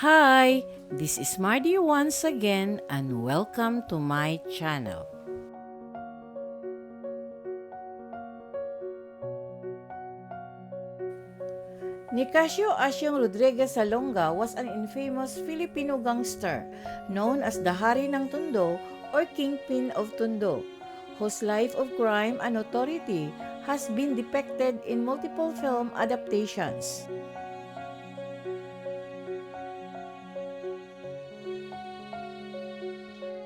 Hi, this is Mardy once again and welcome to my channel. Nicasio Asyong Rodriguez Salonga was an infamous Filipino gangster known as the Hari ng Tondo or Kingpin of Tondo, whose life of crime and authority has been depicted in multiple film adaptations.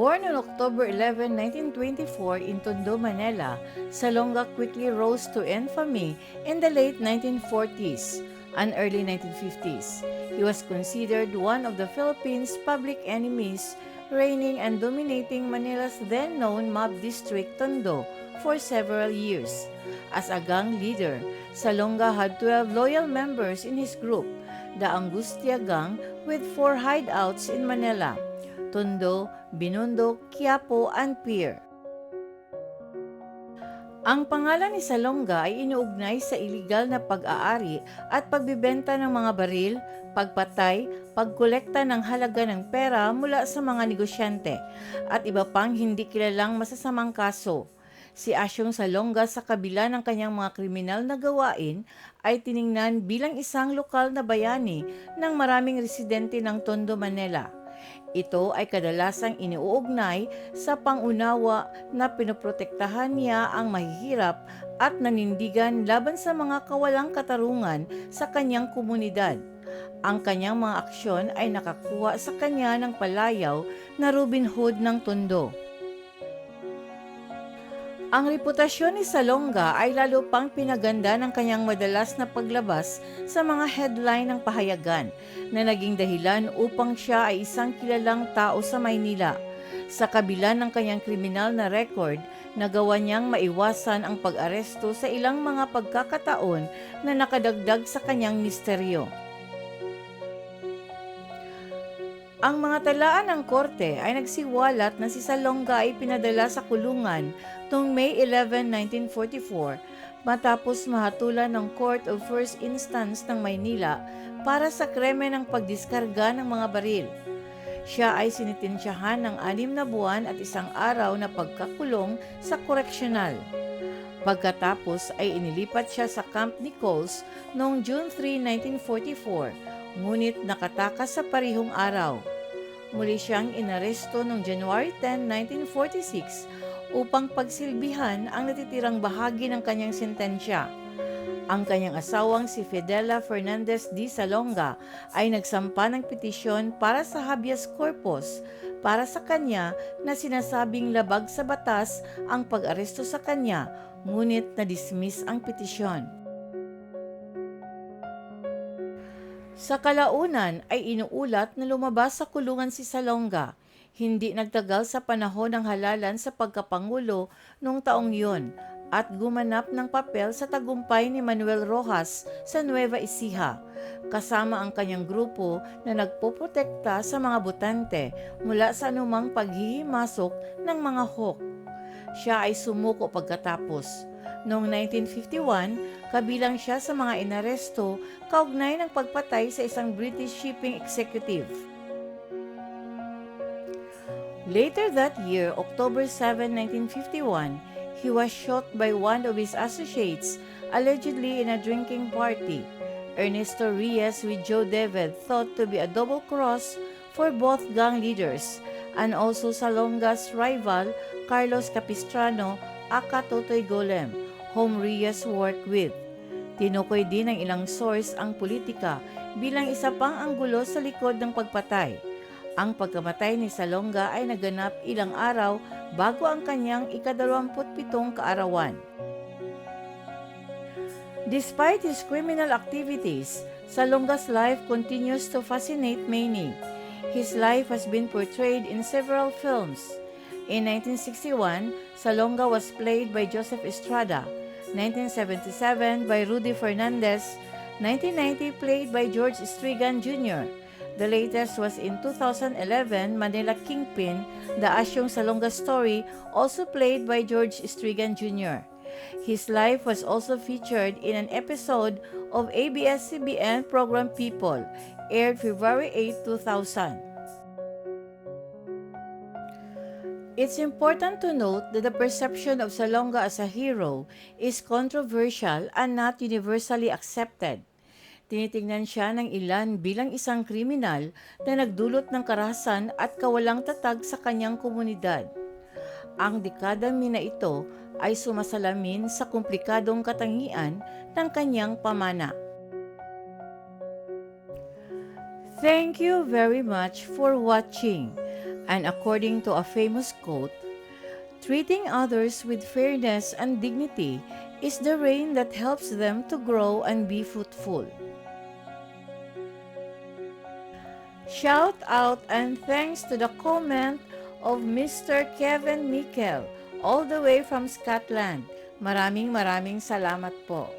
Born on October 11, 1924 in Tondo, Manila, Salonga quickly rose to infamy in the late 1940s and early 1950s. He was considered one of the Philippines' public enemies, reigning and dominating Manila's then-known mob district, Tondo, for several years. As a gang leader, Salonga had 12 loyal members in his group, the Angustia Gang, with four hideouts in Manila. Tondo, Binondo, Quiapo, and Pier. Ang pangalan ni Salonga ay inuugnay sa iligal na pag-aari at pagbibenta ng mga baril, pagpatay, pagkolekta ng halaga ng pera mula sa mga negosyante, at iba pang hindi kilalang masasamang kaso. Si Asyong Salonga sa kabila ng kanyang mga kriminal na gawain ay tiningnan bilang isang lokal na bayani ng maraming residente ng Tondo, Manila. Ito ay kadalasang iniuugnay sa pangunawa na pinoprotektahan niya ang mahihirap at nanindigan laban sa mga kawalang katarungan sa kanyang komunidad. Ang kanyang mga aksyon ay nakakuha sa kanya ng palayaw na Robin Hood ng Tondo. Ang reputasyon ni Salonga ay lalo pang pinaganda ng kanyang madalas na paglabas sa mga headline ng pahayagan na naging dahilan upang siya ay isang kilalang tao sa Maynila. Sa kabila ng kanyang kriminal na record, nagawa niyang maiwasan ang pag-aresto sa ilang mga pagkakataon na nakadagdag sa kanyang misteryo. Ang mga talaan ng korte ay nagsiwalat na si Salonga ay pinadala sa kulungan noong May 11, 1944 matapos mahatulan ng Court of First Instance ng Maynila para sa krimen ng pagdiskarga ng mga baril. Siya ay sinitensyahan ng anim na buwan at isang araw na pagkakulong sa koreksyonal. Pagkatapos ay inilipat siya sa Camp Nichols noong June 3, 1944 ngunit nakatakas sa parihong araw. Muli siyang inaresto noong January 10, 1946 upang pagsilbihan ang natitirang bahagi ng kanyang sentensya. Ang kanyang asawang si Fidela Fernandez D. Salonga ay nagsampa ng petisyon para sa habeas corpus para sa kanya na sinasabing labag sa batas ang pag-aresto sa kanya, ngunit na-dismiss ang petisyon. Sa kalaunan ay inuulat na lumabas sa kulungan si Salonga. Hindi nagtagal sa panahon ng halalan sa pagkapangulo noong taong yun at gumanap ng papel sa tagumpay ni Manuel Rojas sa Nueva Ecija, kasama ang kanyang grupo na nagpoprotekta sa mga butante mula sa anumang paghihimasok ng mga hawk. Siya ay sumuko pagkatapos Noong 1951, kabilang siya sa mga inaresto kaugnay ng pagpatay sa isang British shipping executive. Later that year, October 7, 1951, he was shot by one of his associates allegedly in a drinking party. Ernesto Reyes with Joe David thought to be a double cross for both gang leaders and also Salonga's rival Carlos Capistrano aka Totoy Golem whom Reyes worked with. Tinukoy din ng ilang source ang politika bilang isa pang anggulo sa likod ng pagpatay. Ang pagkamatay ni Salonga ay naganap ilang araw bago ang kanyang ikadalawamputpitong kaarawan. Despite his criminal activities, Salonga's life continues to fascinate many. His life has been portrayed in several films. In 1961, Salonga was played by Joseph Estrada. 1977 by Rudy Fernandez. 1990 played by George Strigan Jr. The latest was in 2011 Manila Kingpin, the Asyong Salonga story, also played by George Strigan Jr. His life was also featured in an episode of ABS-CBN program People, aired February 8, 2000. It's important to note that the perception of Salonga as a hero is controversial and not universally accepted. Tinitingnan siya ng ilan bilang isang kriminal na nagdulot ng karahasan at kawalang tatag sa kanyang komunidad. Ang dekada mina ito ay sumasalamin sa komplikadong katangian ng kanyang pamana. Thank you very much for watching. And according to a famous quote, treating others with fairness and dignity is the rain that helps them to grow and be fruitful. Shout out and thanks to the comment of Mr. Kevin Mikkel all the way from Scotland. Maraming maraming salamat po.